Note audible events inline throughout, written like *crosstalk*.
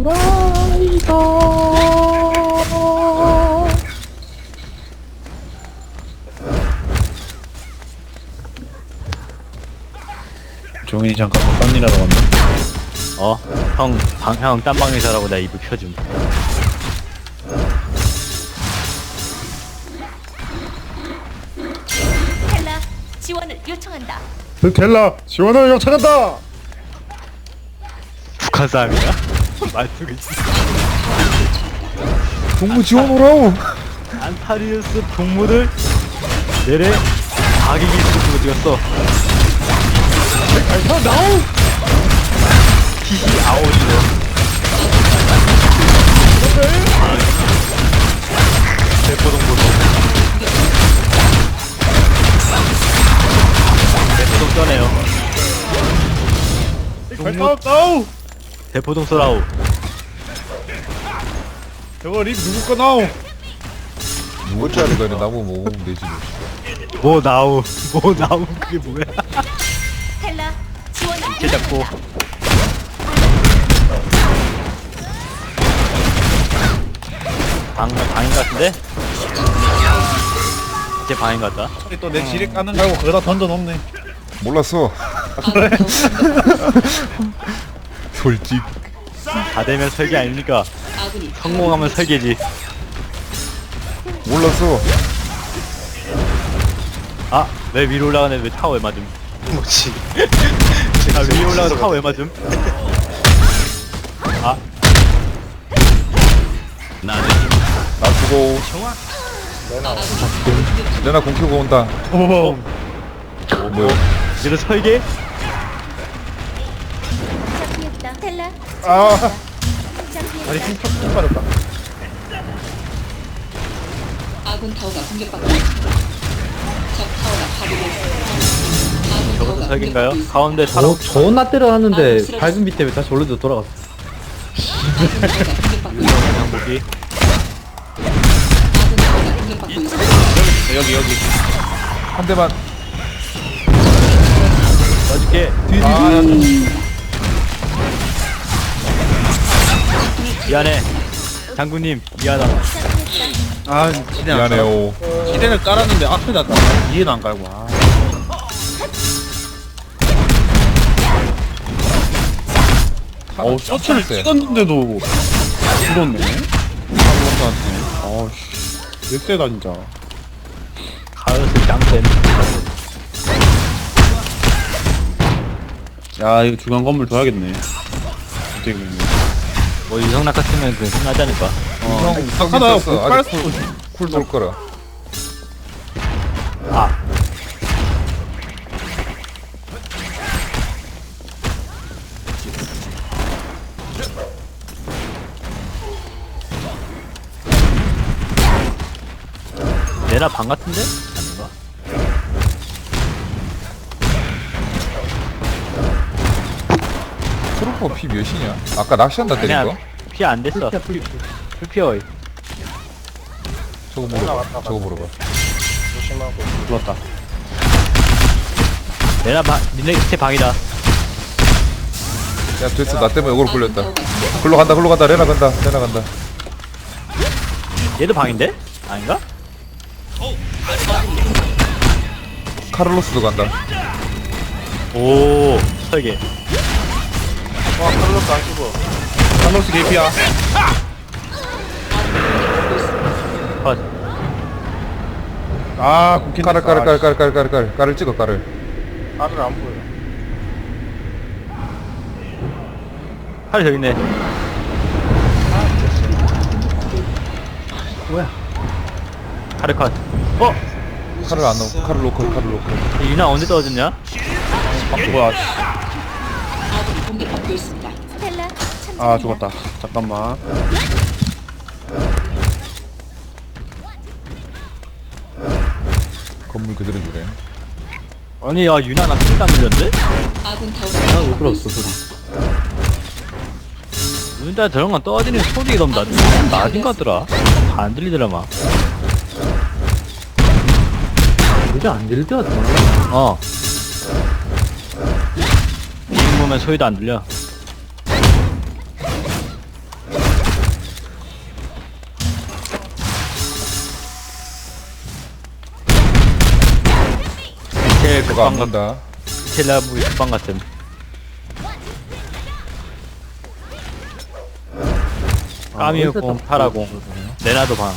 후라이다. 종인이 잠깐 딴 일하러 갔나? 어? 형, 방, 형 딴 방에서 라고 나 이불 펴줌. 텔라 지원을 요청한다. 델라 지원을 요청한다. 북한 사람이야? 말투가 진짜. 동무 지원 오라우. 안타리우스 동무들 내래 있을 어디 갔어? 알파 나우. 히히 아웃이요. 대포동보도. 대포동 떠네요. 알파 나우. 대포동 쏘라우. 저거 립 누구 거 나우? 누구 짜리 거는 나무 모으면 되지 뭐. 뭐 나우. *laughs* 뭐 나우. 그게 뭐야? 텔라 이렇게 잡고. 방, 방인 같은데? 제 방인 같다. 또 내 지뢰 까는 거 알고 거기다 던져 놓네. 몰랐어 *laughs* 솔직 다 되면 설계 아닙니까? 성공하면 설계지. 몰랐어 아, 왜 위로 올라가네? 왜 타워에 맞음? 뭐지? 아, 위에 올라가서 타워에 맞음? 아. 나 죽어 레나 공 켜고 온다 오. 뭐야 이런 설계? 잡히겠다. 텔라 아. 아니 힘턱 빠졌다. 아군 타워가 공격받고 있습니다. 적 타워가. 아군 저것도 타워가 설계인가요? 공격받고 있습니다. 가운데 타로 저, 존나 때려놨는데 아, 밟은 밑에 왜 다시 원래대로 돌아갔어 아군 타워가 공격받고 있습니다. 장보기. 아군 타워가 공격받고 있습니다. 여기 여기. 한 대만 어저께 아, 미안해. 장군님, 미안하다. 아안 깔아. 미안해요 지뢰를 깔았는데 앞에다 깔아. 이해는 안 깔고. 아. 어우 서치를 찍었는데도 죽었네. 사람한테. 아우씨. 넷세다 진짜. 가을스 짱센. 야 이거 중앙 건물 둬야겠네. 어떻게 보면. 뭐 유성락 같으면 그 끝나지 않을까? 어. 형 하다 있었어 못할 아직 수. 쿨돌 거라 아. 내나 방 같은데? 아닌가? 트루퍼 피 몇이냐 아까 낚시한다 때린 거? 그냥 피안 됐어. 풀피어. 저거 물어봐 저거 물어봐 죽었다. 내나 방, 니네 제 방이다. 야 됐어 나 때문에 이걸 굴렸다 글로 간다 글로 간다 레나 간다 레나 간다 얘도 방인데? 아닌가? 카를로스도 간다 오, 설계. 카노스 개피야. 컷. 아 국회 까를 까를 까를 까를 까를 까를 까를 까를 찍어 까를 까를 안 보여. 팔 저기 있네. 뭐야? 카르 컷. 어? 칼을 안 넣어 칼을 놓고 칼을 놓고 유나 언제 떨어졌냐? 아 뭐야? 공격받고 있습니다. 텔라 아 죽었다. 잠깐만. 건물 그대로 주래 아니, 야, 유나 나 큰일 났는데? 아군 타워가 아왜 그랬어. 소리 유나 저런 건 떨어지는 소리가 너무 낮, 낮은 것 같더라. 안 들리더라, 막. 이제 안 들릴 때가 더 많아 어. 이 보면 소리도 안 들려. 그거 안 급방 같 본다. 텔라 무기 급방 같음 까미우 공 파라공. 레나도 방.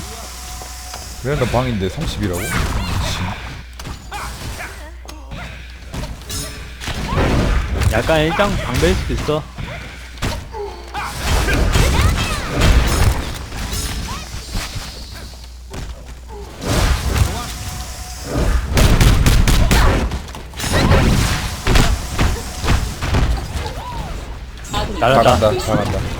그래도 방인데? 30이라고? 약간 일장 방배일 수도 있어 잘한다. 잘한다 잘한다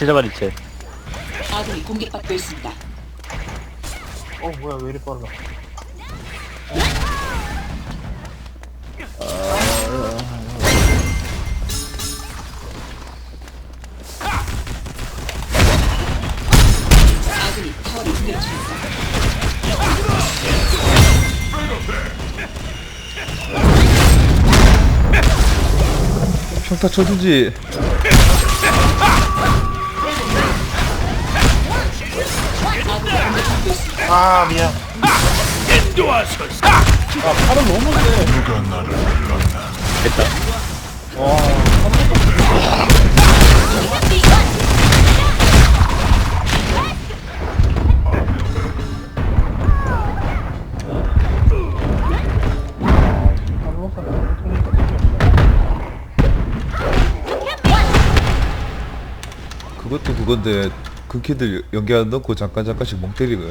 이체 잡아 이체 아군이 공격받고 있습니다. 아군이 타워를 공격 중입니다. 평타 쳐주지 공격받고 있습니다. 아 미안 됐다. 그것도 그건데 그 키들 연기 안 넣고 잠깐 잠깐씩 멍 때리고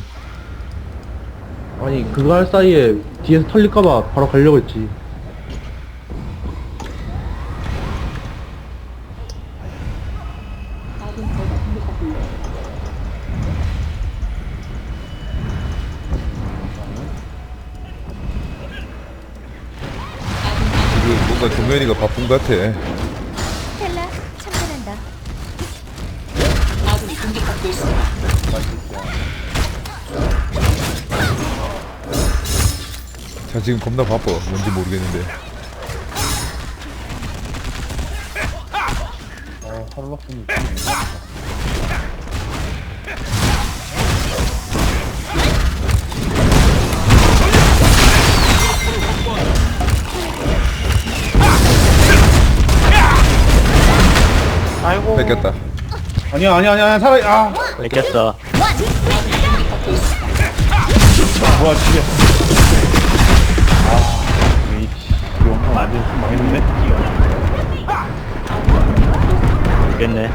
아니 그거 할 사이에 뒤에서 털릴까봐 바로 가려고 했지. 지금 뭔가 동현이가 바쁜 것 같아 텔라 참전한다. 아군이 공격받고 있습니다. 자 지금 겁나 바빠. 뭔지 모르겠는데. 아이고. 뺏겼다. 아니야 아니야 아니야 살아 아. 뺏겼어. 뭐야 집에 망했는데 겠네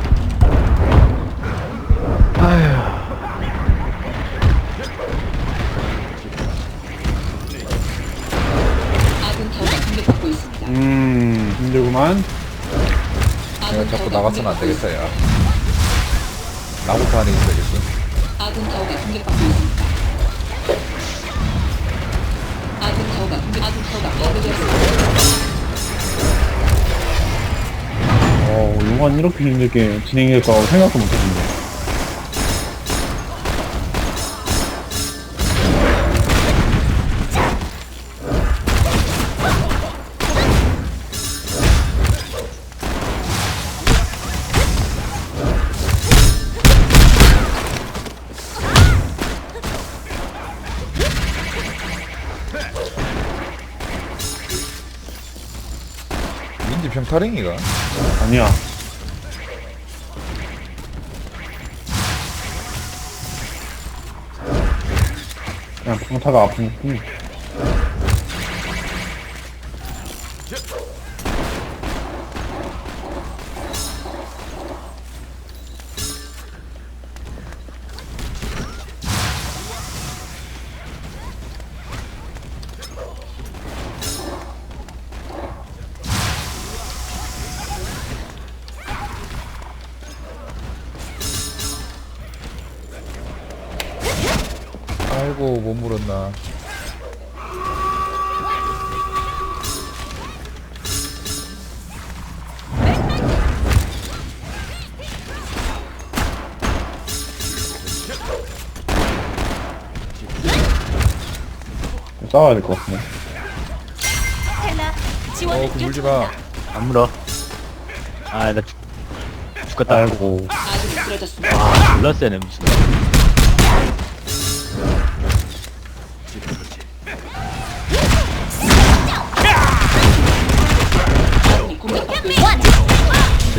아군 타워가 공격받고 있습니다. 음 힘들구만 내가 자꾸 타워가 나가서는 안야 나부터 안에 있어야겠어 아군 타워가 공격받고 있습니다. 어 용환 이렇게 힘들게 진행될 거라고 생각도 못 했는데 민지 평타랭이가 아니야. 그냥 평타가 아픈 뿐아 못 물었나 싸워야 될 것 같네. 지원을 어그 물지마 안 물어 아 나 죽 죽겠다 아이고. 아군이 쓰러졌습니다. 아 졸라 세네 무슨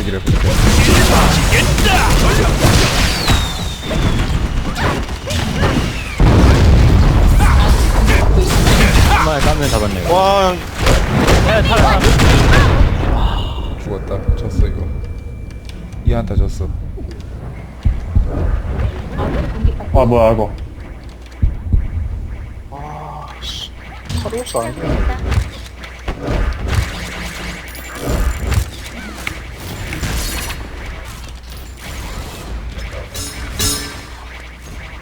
저기를 그렇게 한 번에 까면 잡았네 와 야, 살아 죽었다. 졌어 이거. 이 한타 졌어. 아, 뭐야, 이거. 차단한다.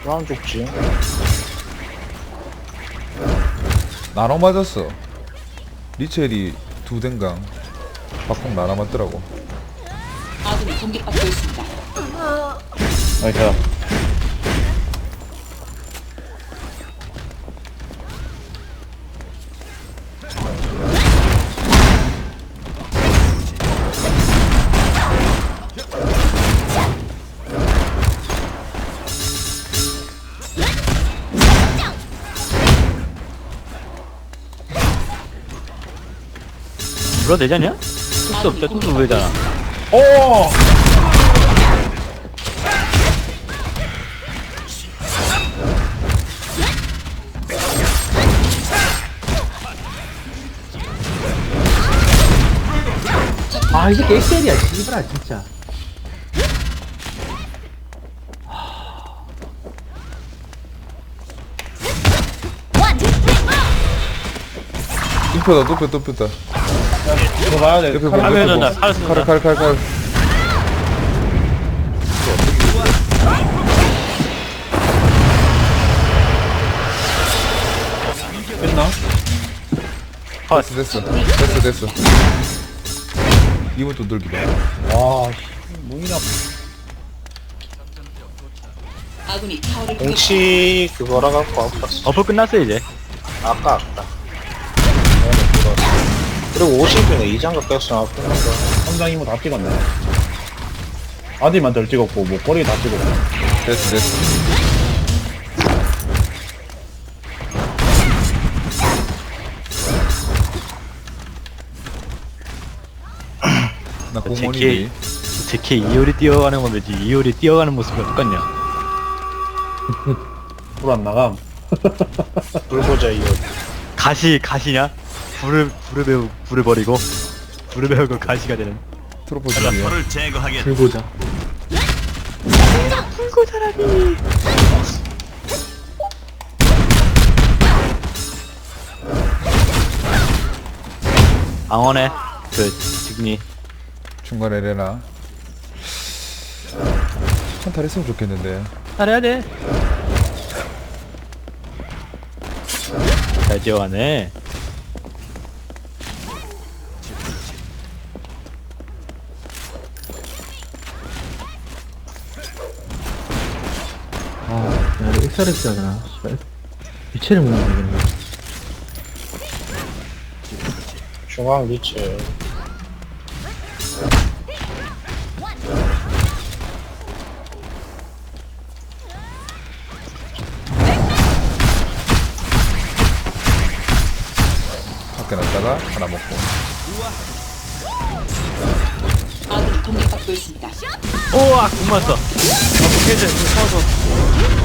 왜안 죽지? 나눠 맞았어 리첼이 두 댕강 박콩 나눠 맞더라고 아군이 공격받고 있습니다. 나이스. 물어 되자냐? 뚝도 없자 뚝도 보이잖아 오! 아 이게 엑셀이야 씨발아 진짜. 눕혔다 눕혔다 눕혔다 이거 봐야 돼. 옆에 하면은 옆에 있나? 칼, 칼, 칼, 칼. 끝나? 됐어 됐어 됐어 됐어 이번 또 들기다 와, 씨. 문이나. 아군이 타워를 공격 공치 그거라 갖고 아팠어. 어플 끝났어 이제 아까 아까. 그리고 50분에 2장갑 꼈으면 아픈 건가. 삼장 이모 다 찍었네. 아들만 덜 찍었고, 뭐, 꼬리 다 찍었고. 됐어 됐어 나 공원이지 제키 이효리 뛰어가는 건 왜지 이효리 뛰어가는 모습과 똑같냐 불안 나감. 불보자 이어. 가시 가시냐? 불을 불을 배우 불을 버리고 불을 배우고 가시가 되는. 트로포 준비해 들고자. 방언해 그 지금이 중간에 레나. 한탈 했으면 좋겠는데. 잘해야 돼. 잘 뛰어가네. 미체를 못 먹겠네 중앙 리치. 밖에 놨다가 하나 먹고 아군이 공격받고 있습니다. 우와, 공 맞았어. 헤드, 서서.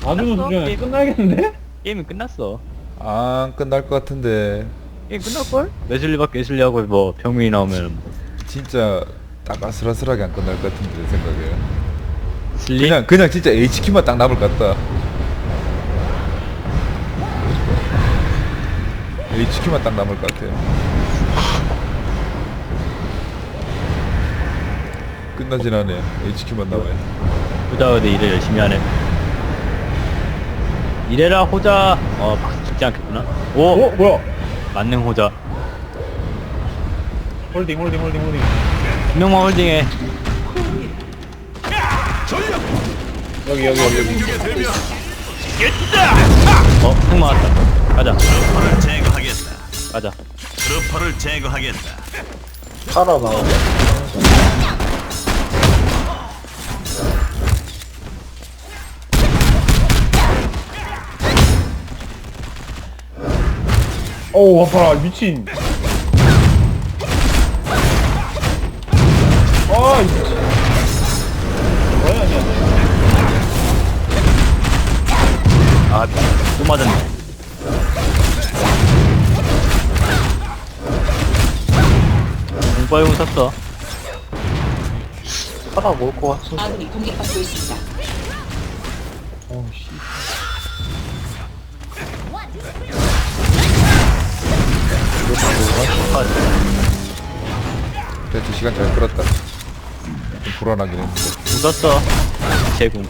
다 주면 수준에 끝나겠는데? 게임이 끝났어. 안 끝날 것 같은데 게임 끝날걸? 웨슬리밖에 웨슬리하고 뭐 병민이 나오면 뭐 진짜 딱 아슬아슬하게 안 끝날 것 같은데 내 생각에 슬리? 그냥 그냥 진짜 HQ만 딱 남을 것 같다 HQ만 딱 남을 것 같아 끝나진 않네 HQ만 남아요 근데 일을 열심히 하네. 이래라 호자. 어 박수 죽지 않겠구나. 오 어 뭐야? 만능 호자. 홀딩 홀딩 홀딩 홀딩. 분명만 홀딩해. 여기 여기 여기. 어, 흑 맞았다. 가자. 트루퍼를 제거하겠다. 가자. 트루퍼를 제거하겠다. 타라 나오 어우 아파라 미친. 아 미친. 뭐야 아니야. 아, 또 맞았네. 공빠용 샀어. 타라 올것 같은데. 아군이 공격받고 있습니다. 어우 씨. 그래도 시간 잘 끌었다 좀 불안하긴 했는데 궁 썼어. 제궁.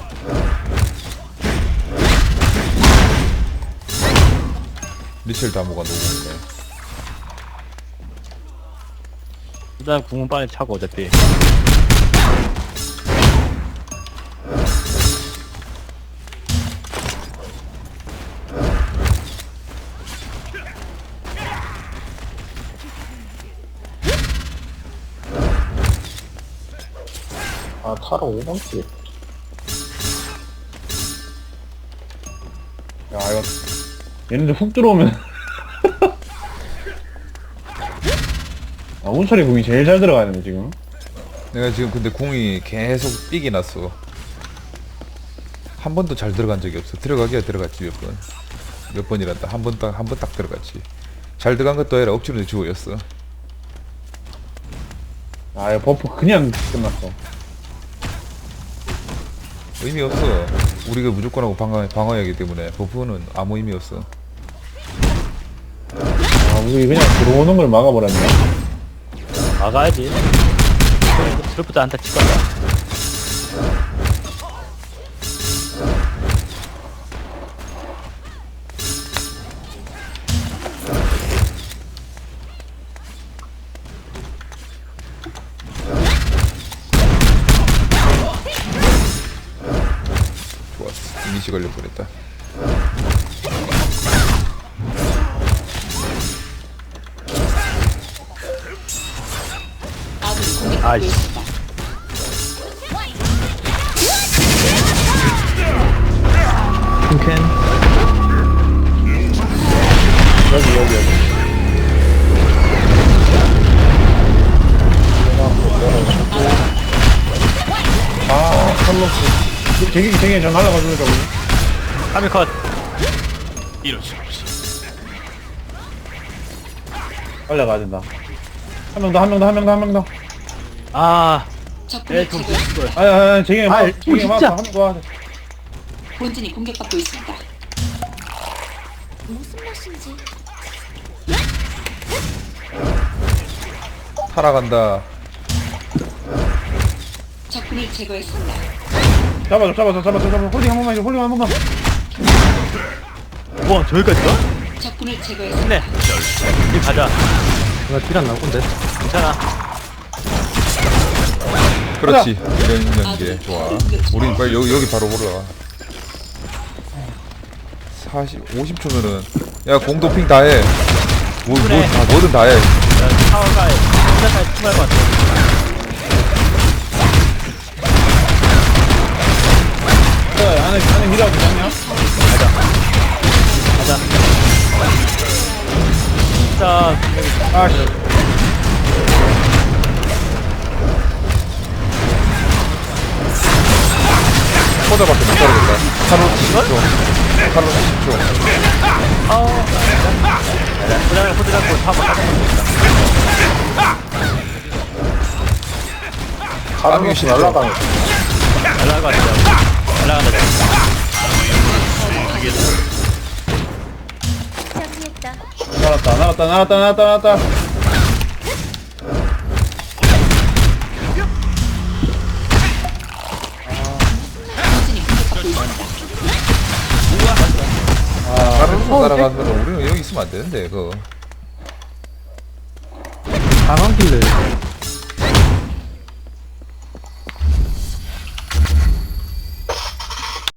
리첼 다모가 녹음이네 일단 궁은 빨리 차고 어차피. 아 타라 5번 뒤에. 야 이거 얘네들 훅 들어오면. *laughs* 아 온철이 공이 제일 잘 들어가는데 지금. 내가 지금 근데 공이 계속 삑이 났어. 한 번도 잘 들어간 적이 없어. 들어가기야 들어갔지 몇 번. 몇 번이란다. 한 번 딱 한 번 딱 들어갔지. 잘 들어간 것도 아니라 억지로 내주고였어. 아 이거 버프 그냥 끝났어. 의미 없어. 우리가 무조건 하고 방어 방어하기 때문에 버프는 아무 의미 없어. 아 우리 그냥 들어오는 걸 막아버렸네. 막아야지. 슬프다 한타 치고 간 이니시 걸릴 뻔했다. 아이씨. 3위 컷. 이럴 수 없어. 빨리 가야 된다. 한 명 더, 한 명 더, 한 명 더, 한 명 더. 아, 적군이 엘톤 지금 아니, 아니, 제게 막, 제게 막한명 더 하자. 본진이 공격받고 있습니다. 무슨 맛인지 살아간다. 적군을 제거했습니다. 잡아줘, 잡아줘, 잡아줘, 잡아줘. 홀딩 한 번만 해줘, 홀딩 한 번만. 와, 저기까지 가? 적군을 제거했습니다. 네. 이제 가자. 내가 딜안 나올 건데 괜찮아. 그렇지. 이런 연계 좋아. 우린 빨리 여기 여기 바로 올라와. 40, 50초면은 야 공도 핑 다 해. 뭐, 뭐, 그래. 다, 뭐든 다 해. 야, 타워가 혼자까지 충분할 것 같아. 진짜, 아, 씨. 포자밖에 못 따르겠다. 칼로 10초. 칼로 10초. 호자를 호자고 타고 타고 가는 것이 날라가는 날라가자 날라간다 날았다, 날았다, 날았다, 날았다, 날았다. 다른 거 따라가는 거는 우리는 여기 있으면 안 되는데 그거. 강한 길래